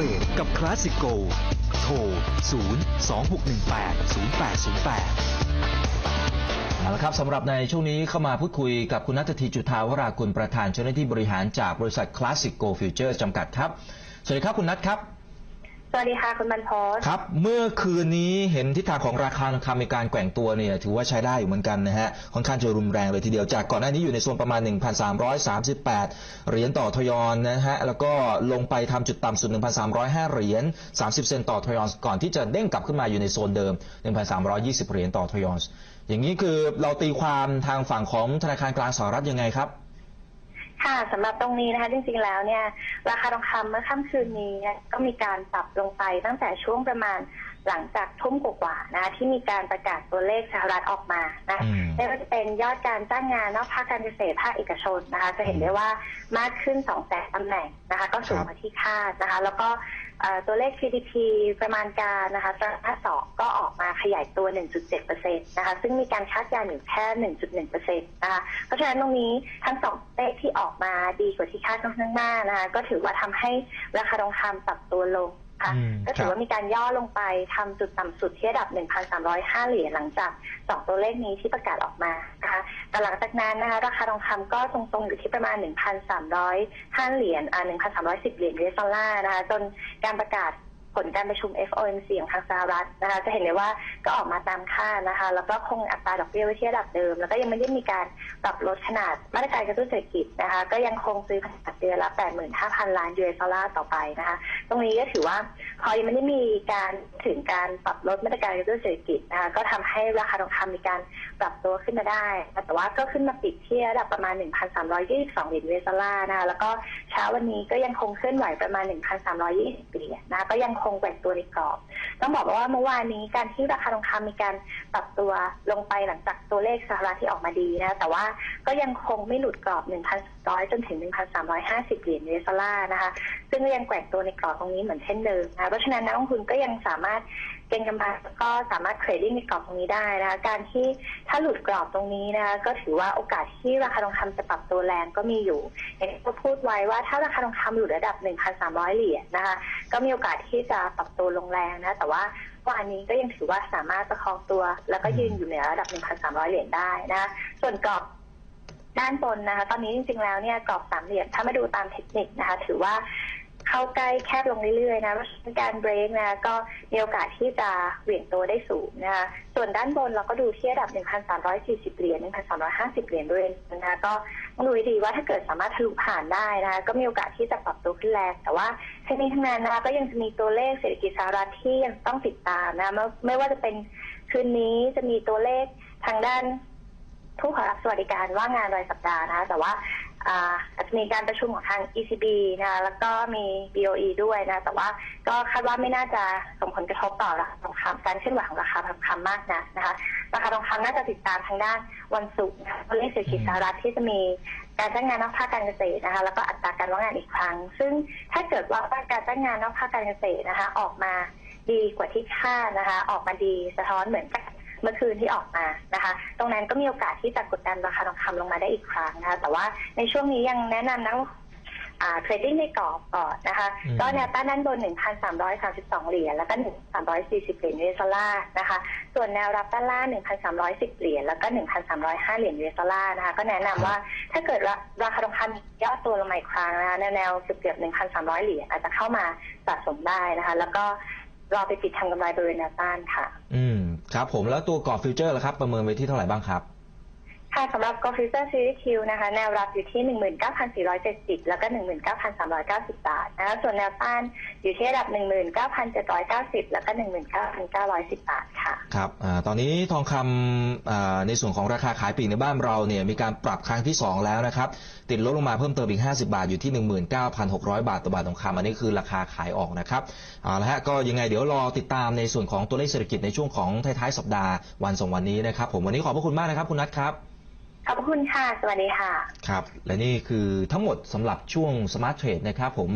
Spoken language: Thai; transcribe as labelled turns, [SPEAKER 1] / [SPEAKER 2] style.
[SPEAKER 1] รดกับคลาสสิโก โทร 0 2 6 1 8 0 8 0 8
[SPEAKER 2] เอาละครับสำหรับในช่วงนี้เข้ามาพูดคุยกับคุณนัทธีจุธาวรากุลประธานเจ้าหน้าที่บริหารจากบริษัทคลาสสิโกฟิวเจอร์จำกัดครับ สวัสดีครับคุณนัทครับ
[SPEAKER 3] สวัสดีค่ะคุณบรรพศ
[SPEAKER 2] ครับ เมื่อคืนนี้เห็นทิศทางของราคาทองคำมีการแกว่งตัวเนี่ย ถือว่าใช้ได้อยู่เหมือนกันนะฮะค่อนข้างจะรุนแรงเลยทีเดียวจากก่อนหน้านี้อยู่ในโซนประมาณ 1,338 เหรียญต่อทยอนนะฮะ แล้วก็ลงไปทำจุดต่ำสุด 1,305 เหรียญ 30 เซนต์ต่อทยอนก่อนที่จะเด้งกลับขึ้นมาอยู่ในโซนเดิม 1,320 เหรียญต่อทยอนอย่างนี้คือเราตีความทางฝั่งของธนาคารกลางสหรัฐยังไงครับ
[SPEAKER 3] ค่ะสำหรับตรงนี้นะคะจริงๆแล้วเนี่ยราคาทองคำเมื่อค่ำคืนนี้เนี่ยก็มีการปรับลงไปตั้งแต่ช่วงประมาณหลังจากทุ่มกว่าๆนะคะที่มีการประกาศตัวเลขสหรัฐออกมานะ
[SPEAKER 2] อืม
[SPEAKER 3] ไม่ว่าจะเป็นยอดการจ้างงานนอกภาคการเกษตรภาคเอกชนนะคะ จะเห็นได้ว่ามากขึ้น2แสนตำแหน่งนะคะ ก็สูงกว่าที่คาดนะคะ แล้วก็เอ่อ ตัวเลข GDP ประมาณการนะคะไตรมาสสองก็ออกมาขยายตัว 1.7%นะคะ ซึ่งมีการคาดการณ์อยู่แค่ 1.1%นะคะ เพราะฉะนั้นตรงนี้ทั้งสองเลขที่ออกมาดีกว่าที่คาดค่อนข้างมากนะคะ ก็ถือว่าทำให้ราคาทองคำปรับตัวลง ค่ะ
[SPEAKER 2] อืม
[SPEAKER 3] ก็ถื
[SPEAKER 2] ครั
[SPEAKER 3] อบว่ามีการย่อลงไปทำจุดต่ำสุดที่ระดับ 1,305 เหรียญหลังจากสองตัวเลขนี้ที่ประกาศออกมานะคะแต่หลังจากนั้นนะคะราคาทองคำก็ทรงๆอยู่ที่ประมาณ 1,305 เหรียญอ่า1,310 เหรียญยูเอสดอลลาร์นะคะจนการประกาศผ ลการประชุม FOMC ของทางสหรัฐนะคะจะเห็นได้ว่าก็ออกมาตามคาดนะคะ แล้วก็คงอัตราดอกเบี้ยไว้ที่ระดับเดิม แล้วก็ยังไม่ได้มีการปรับลดขนาดมาตรการกระตุ้นเศรษฐกิจนะคะ ก็ยังคงซื้อขนาดเดือนละ 85,000 ล้านยูเอสดอลลาร์ต่อไปนะคะ ตรงนี้ก็ถือว่าพอยังไม่ได้มีการถึงการปรับลดมาตรการกระตุ้นเศรษฐกิจนะคะก็ทำให้ราคาทองคำมีการปรับตัวขึ้นมาได้ แต่ว่าก็ขึ้นมาปิดที่ระดับประมาณ 1,322เหรียญยูเอสดอลลาร์นะคะแล้วก็เช้าวันนี้ก็ยังคงเคลื่อนไหวประมาณ 1,320เหรียญนะก็ยังคงแกว่งตัวในกรอบ ต้องบอกว่าเมื่อวานนี้การที่ราคาทองคำมีการปรับตัวลงไปหลังจากตัวเลขสหรัฐที่ออกมาดีนะแต่ว่าก็ยังคงไม่หลุดกรอบ 1,100 จนถึง 1,350 เหรียญเยสดอลลาร์นะคะ ซึ่งยังแกว่งตัวในกรอบตรงนี้เหมือนเช่นเดิมนะเพราะฉะนั้นนักลงทุนก็ยังสามารถ เก็งกำไรแล้วก็สามารถเทรดดิ้งในกรอบตรงนี้ได้นะคะการที่ถ้าหลุดกรอบตรงนี้นะคะก็ถือว่าโอกาสที่ราคาทองคำจะปรับตัวแรงก็มีอยู่อย่างที่เราพูดไว้ว่าถ้าราคาทองคำหลุดระดับ 1,300 เหรียญนะคะก็มีโอกาสที่จะปรับตัวลงแรงนะแต่ว่าวันนี้ก็ยังถือว่าสามารถประคองตัว แล้วก็ยืนอยู่เหนือระดับ 1,300 เหรียญได้นะส่วนกรอบด้านบนนะคะ ตอนนี้จริงๆแล้วเนี่ยกรอบสามเหลี่ยมถ้ามาดูตามเทคนิคนะคะ ถือว่า เข้าใกล้แคบลงเรื่อยๆนะการเบรกนะก็มีโอกาสที่จะเหวี่ยงตัวได้สูงนะคะส่วนด้านบนเราก็ดูที่ระดับ 1,340 เหรียญ 1,350 เหรียญด้วยนะคะก็ต้องดูดีว่าถ้าเกิดสามารถทะลุผ่านได้นะคะก็มีโอกาสที่จะปรับตัวขึ้นแรงแต่ว่าทั้งนี้ทั้งนั้นนะคะก็ยังจะมีตัวเลขเศรษฐกิจสหรัฐที่ยังต้องติดตามนะไม่ไม่ว่าจะเป็นคืนนี้จะมีตัวเลขทางด้านผู้ขอรับสวัสดิการว่างงานรายสัปดาห์นะคะแต่ว่า อาจจะมีการประชุมของทาง ECB นะแล้วก็มี BOE ด้วยนะ แต่ว่าก็คาดว่าไม่น่าจะส่งผลกระทบต่อราคาทองคำการเคลื่อนไหวของราคาทองคำมากนะนะคะราคาทองคำน่าจะติดตามทางด้านวันศุกร์นะคะตัวเลขเศรษฐกิจสหรัฐที่จะมีการจ้างงานนอกภาคการเกษตรนะคะแล้วก็อัตราการว่างงานอีกครั้ง ซึ่งถ้าเกิดว่าการจ้างงานนอกภาคการเกษตรนะคะ ออกมาดีกว่าที่คาดนะคะ ออกมาดีสะท้อนเหมือนกับ เมื่อคืนที่ออกมานะคะ ตรงนั้นก็มีโอกาสที่จะกดดันราคาทองคำลงมาได้อีกครั้งนะคะ แต่ว่าในช่วงนี้ยังแนะนำนักอ่าเทรดดิ้งในกรอบก่อนนะคะ
[SPEAKER 2] อืม
[SPEAKER 3] ก็แนวต้านด้านบน 1,332 เหรียญ แล้วก็ 1,340 เหรียญยูเอสดอลลาร์นะคะ ส่วนแนวรับด้านล่าง 1,310 เหรียญ แล้วก็ 1,305 เหรียญยูเอสดอลลาร์นะคะ ก็แนะนำว่าถ้าเกิดราคาทองคำย่อตัวลงมาอีกครั้งนะคะ แนวแนวเกือบๆ1,300 เหรียญอาจจะเข้ามาสะสมได้นะคะ แล้วก็รอไปปิดทำกำไรบริเวณแนวต้านค่ะ
[SPEAKER 2] อืม ครับผมแล้วตัวกรอบฟิวเจอร์ล่ะครับ ประเมินไว้ที่เท่าไหร่บ้างครับ
[SPEAKER 3] ค่ะสำหรับ g o f u t u r e Series Q นะคะ แนวรับอยู่ที่ 19,470 แล้วก็ 19,390 บาทนะคะส่วนแนวต้านอยู่ที่ระดับ 19,790 แล้วก็ 19,910 บาทค่ะ
[SPEAKER 2] ครับอตอนนี้ทองคำในส่วนของราคาขายปลีกในบ้านเราเนี่ยมีการปรับครั้งที่ 2 แล้วนะครับ ติดลดลงมาเพิ่มเติมอีก 50 บาทอยู่ที่ 19,600 บาทต่อบาททองคำอันนี้คือราคาขายออกนะครับเอาละฮะก็ยังไงเดี๋ยวรอติดตามในส่วนของตัวเลขเศรษฐกิจในช่วงของท้ายๆสัปดาห์วันสองวันนี้นะครับผมวันนี้ขอบพระคุณมากนะครับคุณนัทครับ
[SPEAKER 3] ขอบคุณค่ะ สวัสดีค่ะ
[SPEAKER 2] ครับ และนี่คือทั้งหมดสำหรับช่วง Smart Trade นะครับผม